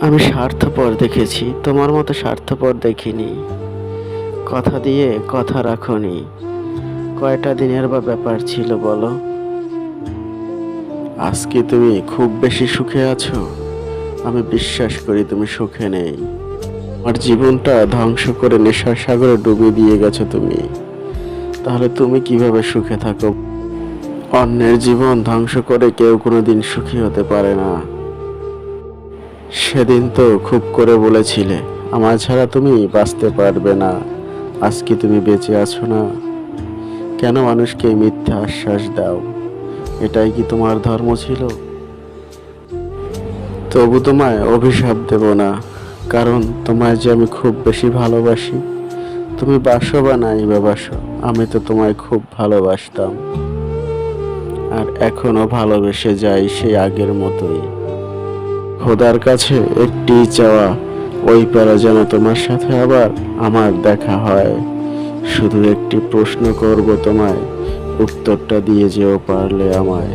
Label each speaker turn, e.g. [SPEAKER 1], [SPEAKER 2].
[SPEAKER 1] আমি স্বার্থপর দেখেছি, তোমার মতো স্বার্থপর দেখিনি। কথা দিয়ে কথা রাখনি। কয়টা দিনের বা ব্যাপার ছিল বলো? আজকে তুমি খুব বেশি সুখে আছো? আমি বিশ্বাস করি তুমি সুখে নেই। আমার জীবনটা ধ্বংস করে নেশার সাগরে ডুবিয়ে দিয়ে গেছো তুমি। তাহলে তুমি কীভাবে সুখে থাকো? অন্যের জীবন ধ্বংস করে কেউ কোনোদিন সুখী হতে পারে না। সেদিন তো খুব করে বলেছিলে, আমার ছাড়া তুমি বাঁচতে পারবে না আজকে তুমি বেঁচে আছো না? কেন মানুষকে মিথ্যা আশ্বাস দাও? এটাই কি তোমার ধর্ম ছিল? তবু তোমায় অভিশাপ দেব না, কারণ তোমায় যে আমি খুব বেশি ভালোবাসি, তুমি বাসো বা নাই বা বাসো, আমি তো তোমায় খুব ভালোবাসতাম। আর এখনও ভালোবেসে যাই সেই আগের মতোই। খোদার কাছে একটি চাওয়া, ওই পারা যেন তোমার সাথে আবার আমার দেখা হয়। শুধু একটি প্রশ্ন করব তোমায়, উত্তরটা দিয়ে যেও পারলে আমায়।